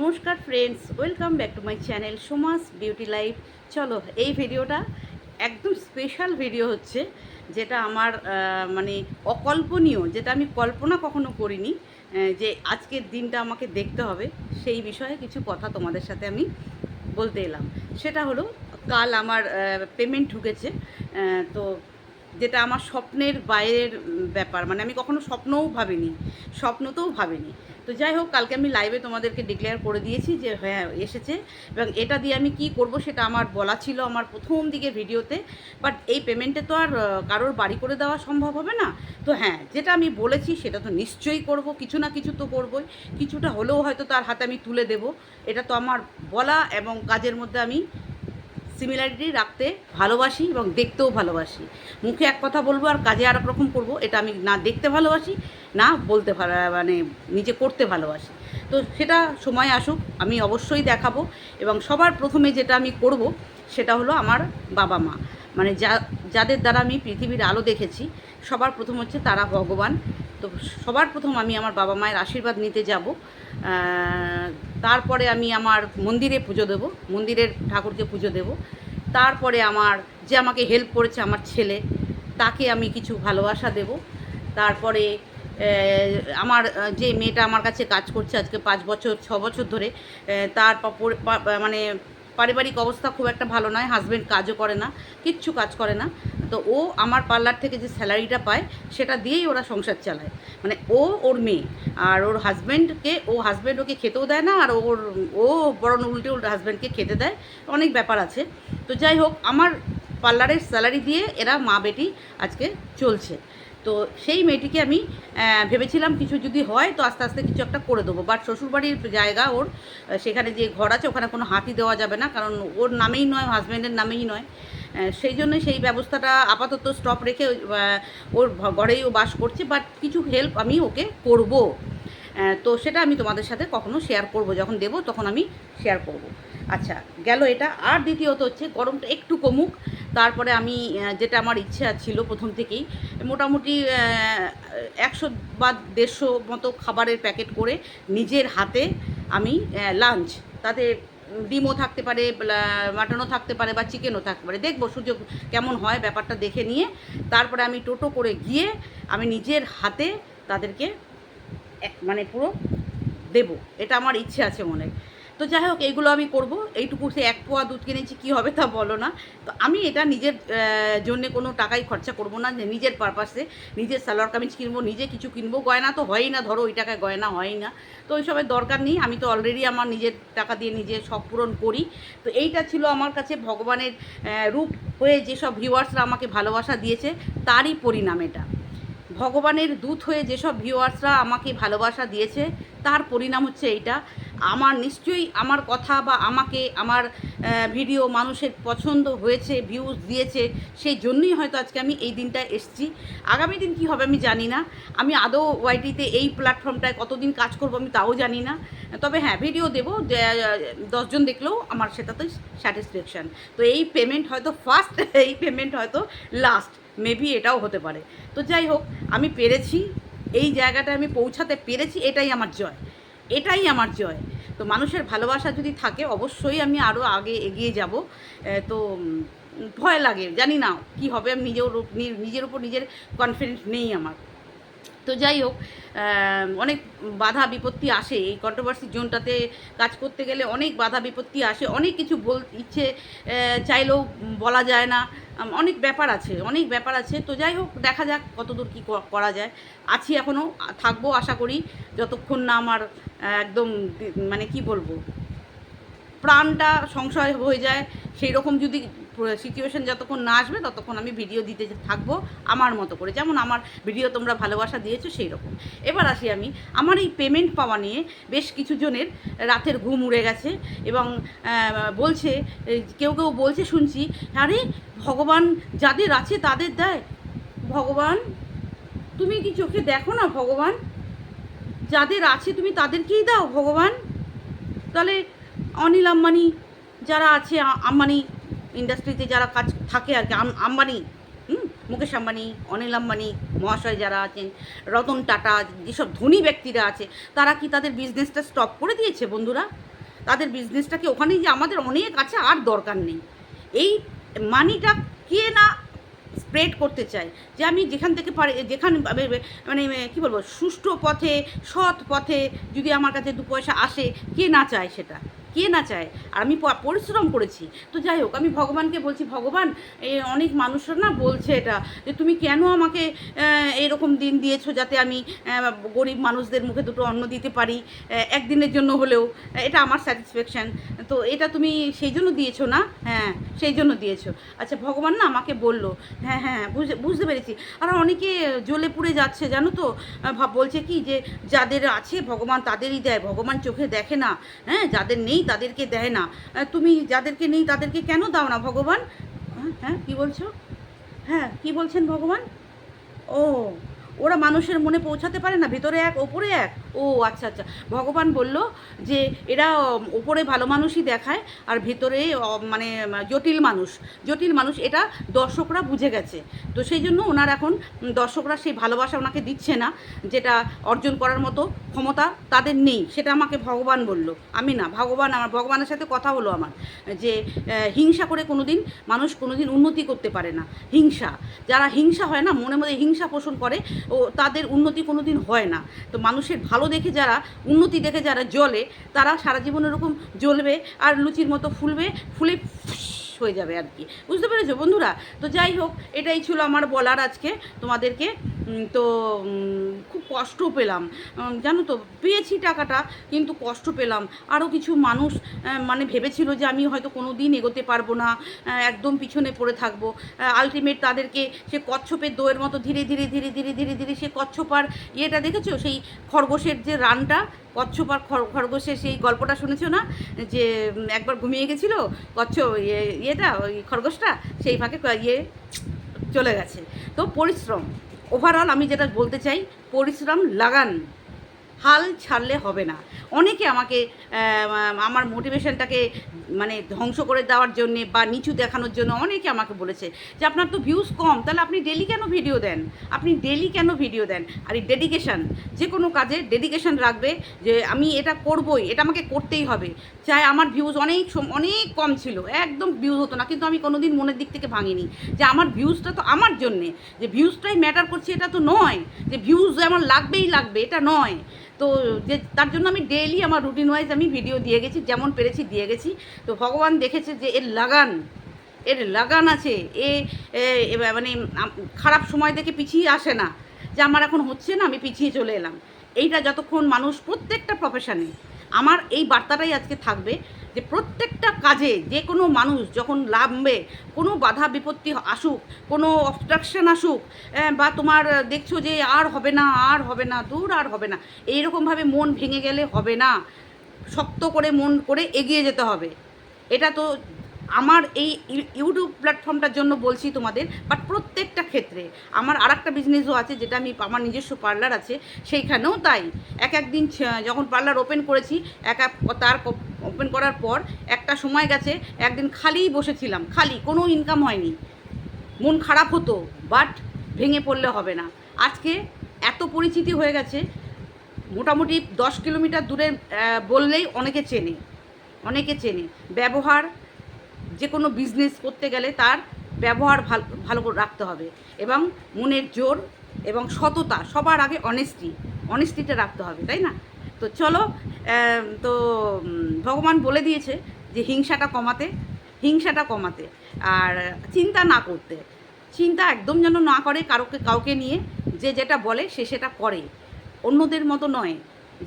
নমস্কার friends welcome back to my channel Soma's beauty life চলো, এই ভিডিওটা একদম স্পেশাল ভিডিও হচ্ছে, যেটা আমার মানে অকল্পনীয়, যেটা আমি কল্পনা কখনো করিনি যে আজকের দিনটা আমাকে দেখতে হবে, সেই বিষয়ে কিছু কথা তোমাদের সাথে আমি বলতে এলাম। সেটা হলো, কাল আমার পেমেন্ট ঢুকেছে তো যেটা আমার স্বপ্নের বাইরের ব্যাপার মানে আমি কখনো স্বপ্নও ভাবিনি, স্বপ্নতেও ভাবিনি। তো যাই হোক, কালকে আমি লাইভে তোমাদেরকে ডিক্লেয়ার করে দিয়েছি যে হ্যাঁ এসেছে। এবং এটা দিয়ে আমি কি করব সেটা আমার বলা ছিল আমার প্রথম দিকে ভিডিওতে বাট এই পেমেন্টে তো আর কারোর বাড়ি করে দেওয়া সম্ভব হবে না। তো হ্যাঁ যেটা আমি বলেছি সেটা তো নিশ্চয়ই করব, কিছু না কিছু তো করবই। কিছুটা হলেও হয়তো তার হাতে আমি তুলে দেব। এটা তো আমার বলা এবং কাজের মধ্যে আমি সিমিলারিটি রাখতে ভালোবাসি এবং দেখতেও ভালোবাসি। মুখে এক কথা বলব আর কাজে আর এক রকম করব, এটা আমি না দেখতে ভালোবাসি। না বলতে ভালো মানে নিজে করতে ভালোবাসি। তো সেটা সময় আসুক, আমি অবশ্যই দেখাবো এবং সবার প্রথমে যেটা আমি করব সেটা হলো আমার বাবা মা। মানে যা, যাদের দ্বারা আমি পৃথিবীর আলো দেখেছি, সবার প্রথম হচ্ছে তারা ভগবান। তো সবার প্রথম আমি আমার বাবা মায়ের আশীর্বাদ নিতে যাব। তারপরে আমি আমার মন্দিরে পুজো দেব, মন্দিরের ঠাকুরকে পুজো দেব। তারপরে আমার যে আমাকে হেল্প করেছে আমার ছেলে, তাকে আমি কিছু ভালোবাসা দেব। তারপরে আমার যে মেয়েটা আমার কাছে কাজ করছে আজকে পাঁচ বছর, ছ বছর ধরে তার মানে পারিবারিক অবস্থা খুব একটা ভালো নয় হাজব্যান্ড কাজও করে না, কিচ্ছু কাজ করে না, তো ও আমার পার্লার থেকে যে স্যালারিটা পায়, সেটা দিয়েই ওরা সংসার চালায়। মানে ও ওর মেয়ে, আর ওর হাজব্যান্ডকে ও হাজব্যান্ড ওকে খেতেও দেয় না, আর ওর, ও বরং উল্টে উল্টে হাজব্যান্ডকে খেতে দেয়, অনেক ব্যাপার আছে। তো যাই হোক, আমার পার্লারের স্যালারি দিয়ে এরা মা বেটি আজকে চলছে। তো সেই মেয়েটিকে আমি ভেবেছিলাম কিছু যদি হয় তো আস্তে আস্তে কিছু একটা করে দেবো। বাট শ্বশুরবাড়ির জায়গা ওর সেখানে যে ঘর আছে ওখানে কোনো হাতি দেওয়া যাবে না, কারণ ওর নামেই নয় হাজব্যান্ডের নামেই নয়। সেই জন্য সেই ব্যবস্থাটা আপাতত স্টপ রেখে ওর ঘরেই ও বাস করছে। বাট কিছু হেল্প আমি ওকে করব। তো সেটা আমি তোমাদের সাথে কখনো শেয়ার করব। যখন দেবো তখন আমি শেয়ার করব। আচ্ছা গেল এটা। আর দ্বিতীয়ত হচ্ছে গরমটা একটু কমুক। তারপরে আমি যেটা আমার ইচ্ছা ছিল প্রথম থেকেই, মোটামুটি একশো বা দেড়শো মতো খাবারের প্যাকেট করে নিজের হাতে আমি লাঞ্চ তাতে ডিমও থাকতে পারে মাটনও থাকতে পারে বা চিকেনও থাকতে পারে। দেখব সুযোগ কেমন হয় ব্যাপারটা দেখে নিয়ে, তারপরে আমি টোটো করে গিয়ে আমি নিজের হাতে তাদেরকে মানে পুরো দেব। এটা আমার ইচ্ছে আছে মনে তো যাই হোক, এইগুলো আমি করব। এইটুকু সে এক পোয়া দুধ কিনেছি, কী হবে তা বলো না। তো আমি এটা নিজের জন্য কোনো টাকাই খরচা করব না, যে নিজের পারপাসে নিজের সালোয়ার কামিজ কিনবো, নিজে কিছু কিনবো। গয়না তো হয়ই না, ধরো ওই টাকায় গয়না হয় না। তো ওইসবের দরকার নেই, আমি তো অলরেডি আমার নিজের টাকা দিয়ে নিজে শখ পূরণ করি। তো এইটা ছিল আমার কাছে ভগবানের রূপ হয়ে যেসব ভিউয়ার্সরা আমাকে ভালোবাসা দিয়েছে, তারই পরিণাম এটা। ভগবানের দূত হয়ে যেসব ভিউয়ার্সরা আমাকে ভালোবাসা দিয়েছে, তার পরিণাম হচ্ছে এইটা। আমার নিশ্চয়ই আমার কথা বা আমাকে আমার ভিডিও মানুষের পছন্দ হয়েছে ভিউজ দিয়েছে, সেই জন্যই হয়তো আজকে আমি এই দিনটা এসছি। আগামী দিন কি হবে আমি জানি না। আমি আদৌ ওয়াইটিতে এই প্ল্যাটফর্মটায় কতদিন কাজ করব আমি তাও জানি না। তবে হ্যাঁ ভিডিও দেবো দশজন দেখলেও আমার সেটাতে স্যাটিসফ্যাকশান তো এই পেমেন্ট হয়তো ফার্স্ট এই পেমেন্ট হয়তো লাস্ট মেবি এটাও হতে পারে। তো যাই হোক, আমি পেরেছি, এই জায়গাটায় আমি পৌঁছাতে পেরেছি, এটাই আমার জয়। এটাই আমার জয়। তো মানুষের ভালোবাসা যদি থাকে, অবশ্যই আমি আরও আগে এগিয়ে যাব। তো ভয় লাগে, জানি না কি হবে, আমি নিজের নিজের উপর নিজের কনফিডেন্স নেই আমার। তো যাই হোক অনেক বাধা বিপত্তি আসে। এই কন্ট্রোভার্সি জোনটাতে কাজ করতে গেলে অনেক বাধা বিপত্তি আসে। অনেক কিছু বল, ইচ্ছে চাইলেও বলা যায় না। অনেক ব্যাপার আছে, অনেক ব্যাপার আছে। তো যাই হোক, দেখা যাক কতদূর কী করা যায়। আছি এখনও থাকব আশা করি। যতক্ষণ না আমার একদম মানে কি বলব, প্রাণটা সংশয় হয়ে যায়। সেই রকম যদি সিচুয়েশন যতক্ষণ না আসবে, ততক্ষণ আমি ভিডিও দিতে থাকব আমার মতো করে। যেমন আমার ভিডিও তোমরা ভালোবাসা দিয়েছ সেই রকম এবার আসি আমি। আমার এই পেমেন্ট পাওয়া নিয়ে বেশ কিছু জনের রাতের ঘুম উড়ে গেছে এবং বলছে কেউ কেউ বলছে, শুনছি, আরে, ভগবান যাদের আছে তাদের দেয়। ভগবান, তুমি কি চোখে দেখো না, ভগবান? যাদের আছে তুমি তাদেরকেই দাও, ভগবান? তাহলে অনিল আম্বানি যারা আছে আম্বানি ইন্ডাস্ট্রিতে যারা কাজ থাকে আর কি, আম- আম্বানি, হুম? মুকেশ আম্বানি, অনিল আম্বানি, মহাশয় যারা আছেন, রতন টাটা, যেসব ধনী ব্যক্তিরা আছে, তারা কি তাদের বিজনেসটা স্টপ করে দিয়েছে বন্ধুরা? তাদের বিজনেসটাকে ওখানেই যে আমাদের অনেক আছে, আর দরকার নেই। এই মানিটা কে না স্প্রেড করতে চায়? যে আমি যেখান থেকে পারি, যেখানে মানে কী বলব, সুষ্ঠু পথে, সৎ পথে যদি আমার কাছে দু পয়সা আসে, কে না চায় সেটা? কে না চায়? আর আমি পরিশ্রম করেছি। তো যাই হোক, আমি ভগবানকে বলছি, ভগবান অনেক মানুষরা না বলছে এটা, যে তুমি কেন আমাকে এরকম দিন দিয়েছ যাতে আমি গরিব মানুষদের মুখে দুটো অন্ন দিতে পারি একদিনের জন্য হলেও? এটা আমার স্যাটিসফ্যাকশান তো এটা তুমি সেই জন্য দিয়েছ না? হ্যাঁ সেই জন্য দিয়েছ। আচ্ছা ভগবান না আমাকে বলল হ্যাঁ হ্যাঁ বুঝতে বুঝতে পেরেছি। আর অনেকে জ্বলে পুড়ে যাচ্ছে, জানো তো? বলছে কি যে, যাদের আছে, ভগবান তাদেরই দেয়, ভগবান চোখে দেখে না হ্যাঁ যাদের নেই তাদেরকে দেয় না। তুমি যাদেরকে নেই তাদেরকে কেন দাও না ভগবান? হ্যাঁ কি বলছো? হ্যাঁ কি বলছেন ভগবান? ও, ওরা মানুষের মনে পৌঁছাতে পারে না, ভেতরে এক, ওপরে এক। ও আচ্ছা আচ্ছা। ভগবান বলল যে এরা ওপরে ভালো মানুষই দেখায় আর ভিতরে মানে জটিল মানুষ। জটিল মানুষ, এটা দর্শকরা বুঝে গেছে। তো সেই জন্য ওনার এখন দর্শকরা সেই ভালোবাসা ওনাকে দিচ্ছে না, যেটা অর্জন করার মতো ক্ষমতা তাদের নেই। সেটা আমাকে ভগবান বলল। আমি না, ভগবান আমার, ভগবানের সাথে কথা হলো আমার, যে হিংসা করে কোনো দিন মানুষ কোনোদিন উন্নতি করতে পারে না। হিংসা। যারা হিংসা হয় না মনে মধ্যে হিংসা পোষণ করে, ও, তাদের উন্নতি কোনো দিন হয় না। তো মানুষের ভালো দেখে যারা, উন্নতি দেখে যারা জ্বলে, তারা সারা জীবন এরকম জ্বলবে আর লুচির মতো ফুলবে, ফুলে হয়ে যাবে আর কি। বুঝতে পেরেছ বন্ধুরা? তো যাই হোক, এটাই ছিল আমার বলার আজকে। তোমাদেরকে তো খুব কষ্ট পেলাম। জানো তো, পেয়েছি টাকাটা, কিন্তু কষ্ট পেলাম। আরও কিছু মানুষ মানে ভেবেছিল যে আমি হয়তো কোনো দিন এগোতে পারব না একদম পিছনে পড়ে থাকব। আলটিমেট তাদেরকে সে কচ্ছপের দইয়ের মতো ধীরে ধীরে ধীরে ধীরে ধীরে ধীরে সে কচ্ছপার ইয়েটা দেখেছ? সেই খরগোশের যে রানটা কচ্ছপার আর খরগোশের সেই গল্পটা শুনেছো না? যে একবার ঘুমিয়ে গেছিল কচ্ছ ইয়ে ইয়েটা, ওই খরগোশটা, সেই ফাঁকে ইয়ে চলে গেছে। তো পরিশ্রম। ওভারঅল আমি যেটা বলতে চাই, পরিশ্রম, লাগান। হাল ছাড়লে হবে না। অনেকে আমাকে আমার মোটিভেশনটাকে মানে ধ্বংস করে দেওয়ার জন্য বা নিচু দেখানোর জন্য অনেকে আমাকে বলেছে যে, আপনার তো ভিউজ কম, তাহলে আপনি ডেলি কেন ভিডিও দেন? আপনি ডেলি কেন ভিডিও দেন? আর এই ডেডিকেশান যে কোনো কাজে ডেডিকেশান রাখবে যে, আমি এটা করবই, এটা আমাকে করতেই হবে। চাই আমার ভিউজ অনেক অনেক কম ছিল, একদম ভিউজ হতো না, কিন্তু আমি কোনোদিন মনের দিক থেকে ভাঙিনি। যে আমার ভিউজটা তো আমার জন্যে, যে ভিউজটাই ম্যাটার করছে এটা তো নয়, যে ভিউজ আমার লাগবেই লাগবে, এটা নয়। তো যে তার জন্য আমি ডেইলি আমার রুটিন ওয়াইজ আমি ভিডিও দিয়ে গেছি, যেমন পেরেছি দিয়ে গেছি। তো ভগবান দেখেছে যে এর লাগান এর লাগান আছে। এ মানে খারাপ সময় দেখে পিছিয়ে আসে না। যে আমার এখন হচ্ছে না, আমি পিছিয়ে চলে এলাম। এইটা যতক্ষণ মানুষ, প্রত্যেকটা প্রফেশানে আমার এই বার্তাটাই আজকে থাকবে। যে প্রত্যেকটা কাজে যে কোনো মানুষ যখন লাভবে কোনো বাধা বিপত্তি আসুক, কোনো অবস্ট্রাকশন আসুক বা তোমার দেখছ যে আর হবে না, আর হবে না, দূর আর হবে না, এইরকমভাবে মন ভেঙে গেলে হবে না। শক্ত করে মন করে এগিয়ে যেতে হবে। এটা তো আমার এই ইউটিউব প্ল্যাটফর্মটার জন্য বলছি তোমাদের বাট প্রত্যেকটা ক্ষেত্রে। আমার আর একটা বিজনেসও আছে, যেটা আমি, আমার নিজস্ব পার্লার আছে, সেইখানেও তাই। এক একদিন যখন পার্লার ওপেন করেছি, এক এক তার ওপেন করার পর একটা সময় গেছে, একদিন খালিই বসেছিলাম, খালি, কোনো ইনকাম হয়নি। মন খারাপ হতো বাট ভেঙে পড়লে হবে না। আজকে এত পরিচিতি হয়ে গেছে, মোটামুটি দশ কিলোমিটার দূরে বললেই অনেকে চেনে অনেকে চেনে। ব্যবহার যে কোনো বিজনেস করতে গেলে তার ব্যবহার ভালো ভালো করে রাখতে হবে। এবং মনের জোর এবং সততা সবার আগে অনেস্টি অনেস্টিটা রাখতে হবে, তাই না? তো চলো তো ভগবান বলে দিয়েছে যে হিংসাটা কমাতে হিংসাটা কমাতে আর চিন্তা না করতে। চিন্তা একদম যেন না করে কারোকে, কাউকে নিয়ে, যে যেটা বলে সে সেটা করে। অন্যদের মতো নয়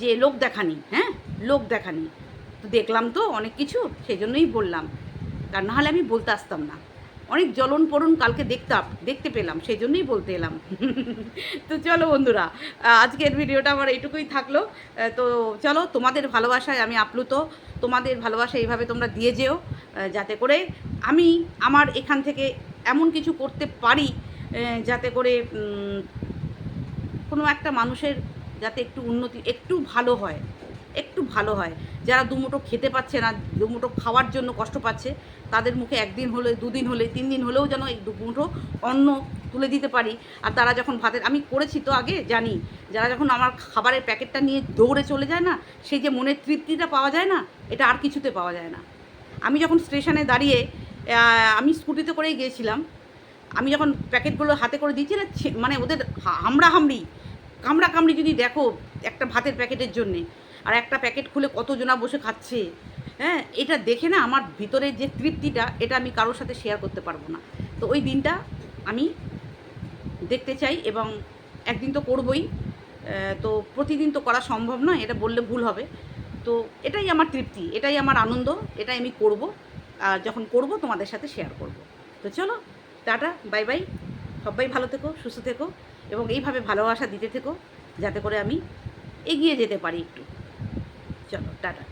যে লোক দেখানি হ্যাঁ? লোক দেখানি। তো দেখলাম তো অনেক কিছু সেই জন্যই বললাম আর নাহলে আমি বলতে আসতাম না। অনেক জ্বলন পড়ুন কালকে দেখতাম, দেখতে পেলাম সেই জন্যই বলতে এলাম। তো চলো বন্ধুরা আজকের ভিডিওটা আমার এইটুকুই থাকল। তো চলো, তোমাদের ভালোবাসায় আমি আপ্লুত। তোমাদের ভালোবাসা এইভাবে তোমরা দিয়ে যেও যাতে করে আমি আমার এখান থেকে এমন কিছু করতে পারি যাতে করে কোনো একটা মানুষের যাতে একটু উন্নতি, একটু ভালো হয়। একটু ভালো হয়। যারা দুমুঠো খেতে পাচ্ছে না, দুমুঠো খাওয়ার জন্য কষ্ট পাচ্ছে, তাদের মুখে একদিন হলে, দুদিন হলে, তিন দিন হলেও যেন এই দুমুঠো অন্ন তুলে দিতে পারি। আর তারা যখন ভাতের, আমি করেছি তো আগে, জানি, যারা যখন আমার খাবারের প্যাকেটটা নিয়ে দৌড়ে চলে যায় না, সেই যে মনের তৃপ্তিটা পাওয়া যায় না, এটা আর কিছুতে পাওয়া যায় না। আমি যখন স্টেশনে দাঁড়িয়ে আমি স্কুটিতে করেই গিয়েছিলাম, আমি যখন প্যাকেটগুলো হাতে করে দিচ্ছি না মানে ওদের হামড়া হামড়ি কামড়া কামড়ি যদি দেখো একটা ভাতের প্যাকেটের জন্যে আর একটা প্যাকেট খুলে কতজনা বসে খাচ্ছে? হ্যাঁ এটা দেখে না আমার ভিতরের যে তৃপ্তিটা, এটা আমি কারোর সাথে শেয়ার করতে পারব না। তো ওই দিনটা আমি দেখতে চাই এবং একদিন তো করবই। তো প্রতিদিন তো করা সম্ভব নয়, এটা বললে ভুল হবে। তো এটাই আমার তৃপ্তি, এটাই আমার আনন্দ, এটাই আমি করব। আর যখন করব, তোমাদের সাথে শেয়ার করব। তো চলো, টাটা বাই বাই সবাই ভালো থেকো, সুস্থ থেকো এবং এইভাবে ভালোবাসা দিতে থেকো, যাতে করে আমি এগিয়ে যেতে পারি একটু। চলো টাটা